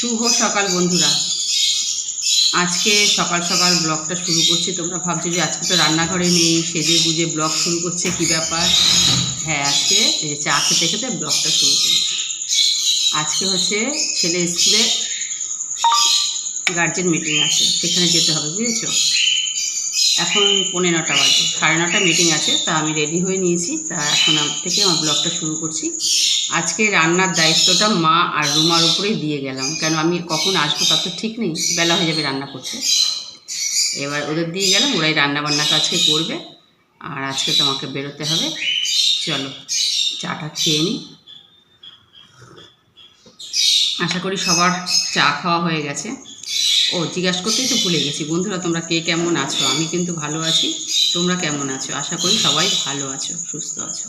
শুভ সকাল বন্ধুরা। আজকে সকাল সকাল ব্লগটা শুরু করছি। তোমরা ভাবছ যে আজকে তো রান্নাঘরে নেই, সেজে গুজে ব্লগ শুরু করছে, কি ব্যাপার? হ্যাঁ আজকে এই চা খেতে খেতে ব্লগটা শুরু করছি আজকে হচ্ছে ছেলে স্কুলে গার্জেন মিটিং আছে, সেখানে যেতে হবে, বুঝেছ? এখন পৌনে নটা বাজে, সাড়ে নটা মিটিং আছে, তা আমি রেডি হয়ে নিয়েছি, তা এখন থেকে আমার ব্লগটা শুরু করছি। আজকে রান্নার দায়িত্বটা মা আর রুমার উপরেই দিয়ে গেলাম। কেন আমি কখন আসব তার তো ঠিক নেই, বেলা হয়ে যাবে রান্না করতে। এবার ওদের দিয়ে গেলাম, ওরাই রান্না বান্নাটা আজকে করবে, আর আজকে তোমাকে বেরোতে হবে। চলো, চাটা খেয়ে নিই আশা করি সবার চা খাওয়া হয়ে গেছে। ও, জিজ্ঞাসা করতেই তো ভুলে গেছি, বন্ধুরা তোমরা কে কেমন আছো? আমি কিন্তু ভালো আছি, তোমরা কেমন আছো? আশা করি সবাই ভালো আছো, সুস্থ আছো।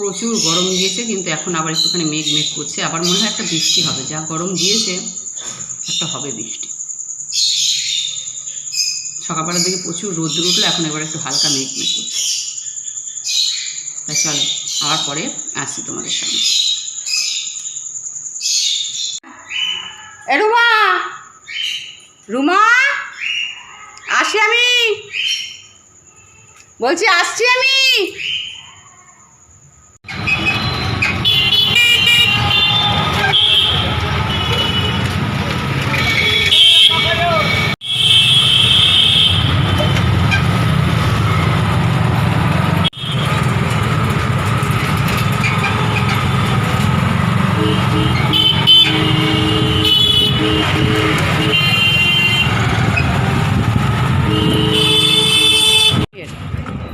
প্রচুর গরম দিয়েছে, কিন্তু এখন আবার একটুখানি মেঘ মেঘ করছে। আবার মনে হয় একটা বৃষ্টি হবে। যা গরম দিয়েছে, একটা হবে বৃষ্টি। সকালবেলার দিকে প্রচুর রোদ্র উঠল, এখন এবার একটু হালকা মেঘ মেঘ করছে। তাই চলো, আবার পরে আসছি তোমাদের সামনে। রুমা! রুমা! আসি আমি। বলছি, আসছি আমি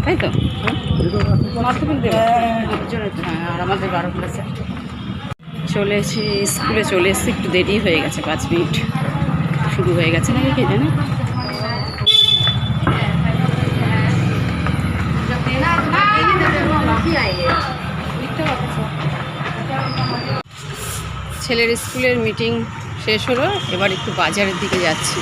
তাই তো মাধ্যমিক দেবে হ্যাঁ আর আমাদের চলে এসেছি স্কুলে চলে এসেছি একটু দেরি হয়ে গেছে, পাঁচ মিনিট শুরু হয়ে গেছে নাকি কে জানে? ছেলের স্কুলের মিটিং শেষ হলো, এবার একটু বাজারের দিকে যাচ্ছি।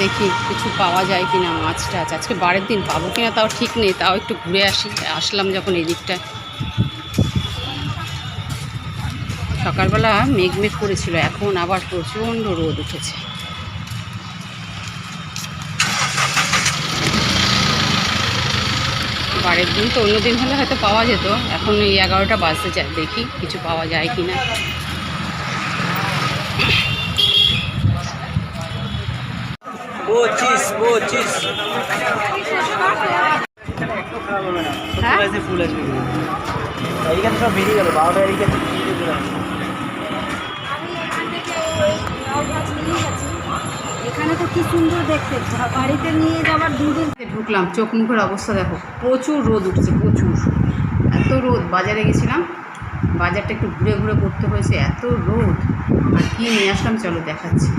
দেখি কিছু পাওয়া যায় কি না মাছ টাছ। আজকে বারের দিন পাবো কিনা তাও ঠিক নেই, তাও একটু ঘুরে আসি, আসলাম যখন এই সকালবেলা মেঘ মেঘ করেছিল, এখন আবার প্রচণ্ড রোদ উঠেছে। বারের দিন তো অন্য দিন হলে হয়তো পাওয়া যেত, এখন এই এগারোটা বাজতে যায়, দেখি কিছু পাওয়া যায় কি না পঁচিশ পঁচিশ। হ্যাঁ? আছে ফুল আছে। এইখানে সব বেরিয়ে গেল বারোটা এদিকে এখানে তো কি সুন্দর দেখতে। বাড়িতে নিয়ে যাবার দুদিন ঢুকলাম চোখ মুখের অবস্থা দেখো প্রচুর রোদ উঠছে প্রচুর। এত রোদ বাজারে গেছিলাম বাজারটা একটু ঘুরে ঘুরে করতে হয়েছে এত রোদ। আর কী নিয়ে আসলাম চলো দেখাচ্ছি।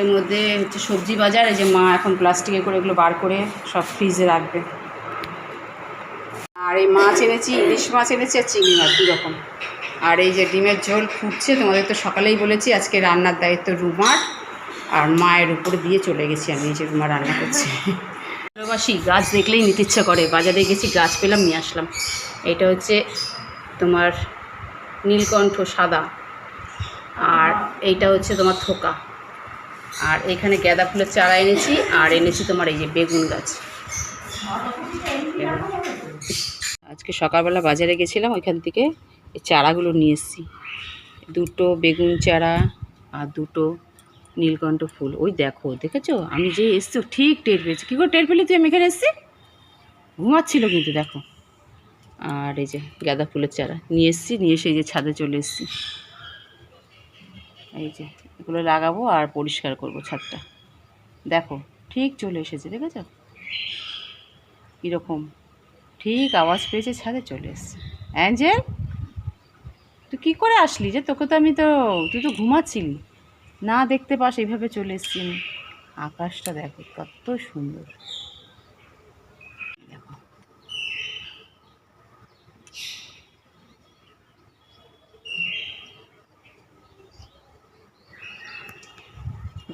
এর মধ্যে হচ্ছে সবজি বাজার, এই যে মা এখন প্লাস্টিকে করে এগুলো বার করে সব ফ্রিজে রাখবে। আর এই মাছ এনেছি, ইলিশ মাছ এনেছি আর চিংড়ি মাছ রকম আর এই যে ডিমের ঝোল ফুটছে, তোমাদের তো সকালেই বলেছি, আজকে রান্নার দায়িত্ব রুমার, আর মায়ের উপরে দিয়ে চলে গেছি আমি, এই যে রুমা রান্না করছি। ভালোবাসি, গাছ দেখলেই নিতে ইচ্ছা করে, বাজারে গেছি, গাছ পেলাম, নিয়ে আসলাম। এটা হচ্ছে তোমার নীলকণ্ঠ সাদা, আর এইটা হচ্ছে তোমার থোকা। আর এখানে গাঁদা ফুলের চারা এনেছি, আর এনেছি তোমার এই যে বেগুন গাছ। আজকে সকালবেলা বাজারে গেছিলাম, ওইখান থেকে এই চারাগুলো নিয়ে এসেছি। দুটো বেগুন চারা আর দুটো নীলকণ্ঠ ফুল। ওই দেখো, দেখেছ? আমি যে এসছি ঠিক টের পেয়েছি। কী করে টের পেলি তুই আমি এখানে এসছি? ঘুমাচ্ছিল কিন্তু, দেখো। আর এই যে গাঁদা ফুলের চারা নিয়ে এসছি, নিয়ে এসে এই যে ছাদে চলে এসছি। এই যে, এগুলো লাগাবো আর পরিষ্কার করব ছাদটা। দেখো, ঠিক চলে এসেছে, দেখেছ? কীরকম? ঠিক আওয়াজ পেয়েছে, ছাদে চলে এসছে। অ্যাঞ্জেল, তুই কী করে আসলি যে? তোকে তো আমি তো, তুই তো ঘুমাচ্ছিলি। না দেখতে পাস, এইভাবে চলে এসছি আমি। আকাশটা দেখো, কত সুন্দর।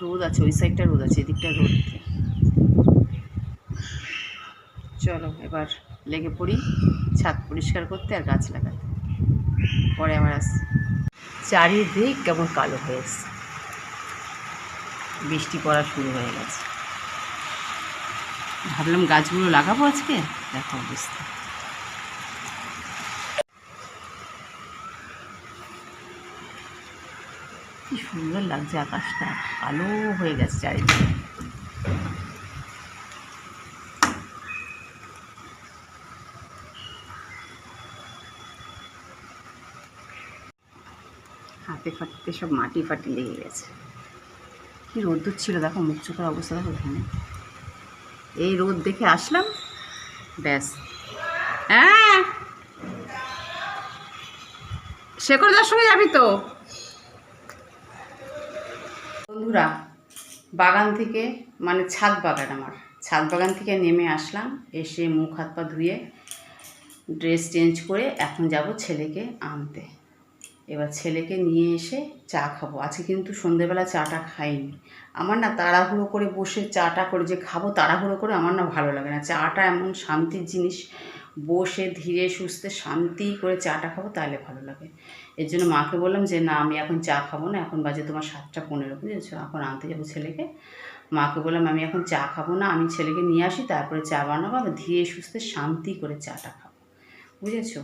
রোদ আছে, ওই সাইডটা রোদ আছে, এদিকটা রোদ। চলো, এবার লেগে পড়ি, ছাদ পরিষ্কার করতে আর গাছ লাগাতে। পরে আবার আসছি। চারিদিক কেমন কালো হয়ে এসছে বৃষ্টি পড়া শুরু হয়ে গেছে। ভাবলাম গাছগুলো লাগাবো আজকে? দেখো অবস্থা। কি সুন্দর লাগছে আকাশটা। কালো হয়ে গেছে চারিদিকে। হাতে ফাটিতে সব মাটি ফাটি লেগে গেছে। কি রোদ্দুর ছিল, দেখো মুখ চোখের অবস্থা দেখো এখানে। এই রোদ দেখে আসলাম, ব্যাস। হ্যাঁ! শেখরদার সঙ্গে যাবি তো? বন্ধুরা, বাগান থেকে মানে ছাদ বাগান আমার। ছাদ বাগান থেকে নেমে আসলাম, এসে মুখ হাত পা ধুয়ে ড্রেস চেঞ্জ করে এখন যাব ছেলেকে আনতে। এবার ছেলেকে নিয়ে এসে চা খাব। আজকে কিন্তু সন্ধেবেলা চাটা খাইনি। আমার না তাড়াহুড়ো করে বসে চাটা করে যে খাব, তাড়াহুড়ো করে আমার না ভালো লাগে না। চাটা এমন শান্তির জিনিস বসে ধীরে সুস্থে শান্তি করে চাটা খাব, তাহলে ভালো লাগে। এর জন্য মাকে বললাম যে, না, আমি এখন চা খাব না, এখন বাজে তোমার সাতটা পনেরো বুঝেছ, এখন আনতে যাব ছেলেকে। মাকে বললাম, আমি এখন চা খাব না, আমি ছেলেকে নিয়ে আসি, তারপরে চা বানাবো, আমি ধীরে সুস্থে শান্তি করে চাটা খাব। বুঝেছ?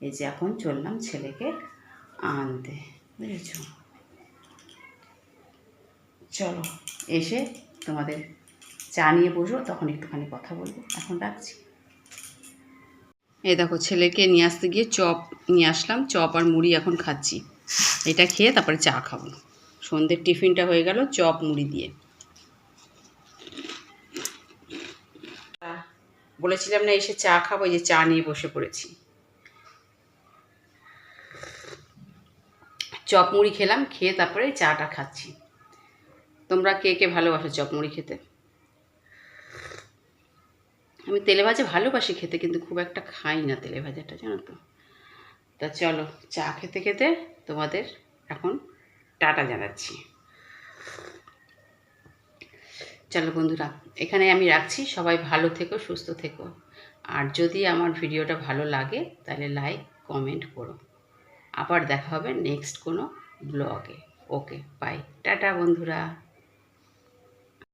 এই যে এখন চললাম ছেলেকে আনতে, বুঝেছ? চলো, এসে তোমাদের চা নিয়ে বসো, তখন একটুখানি কথা বলব। এখন রাখছি। এই দেখো, ছেলেকে নিয়ে আসতে গিয়ে চপ নিয়ে আসলাম। চপ আর মুড়ি এখন খাচ্ছি। এটা খেয়ে তারপরে চা খাব। সন্ধ্যের টিফিনটা হয়ে গেল চপ, মুড়ি দিয়ে। বলেছিলাম না এসে চা খাব, এই যে চা নিয়ে বসে পড়েছি। চপ, মুড়ি খেলাম, খেয়ে তারপরে চাটা খাচ্ছি। তোমরা কে কে ভালোবাসো চপ, মুড়ি খেতে? আমি তেলে ভাজা ভালোবাসি খেতে, কিন্তু খুব একটা খাই না তেলে ভাজাটা জানো তো। তা চলো, চা খেতে খেতে তোমাদের এখন টাটা জানাচ্ছি। চলো বন্ধুরা, এখানে আমি রাখছি। সবাই ভালো থেকো, সুস্থ থেকো। আর যদি আমার ভিডিওটা ভালো লাগে, তাহলে লাইক, কমেন্ট করো। আবার দেখা হবে নেক্সট কোনো ব্লগে। ওকে, বাই। টাটা বন্ধুরা।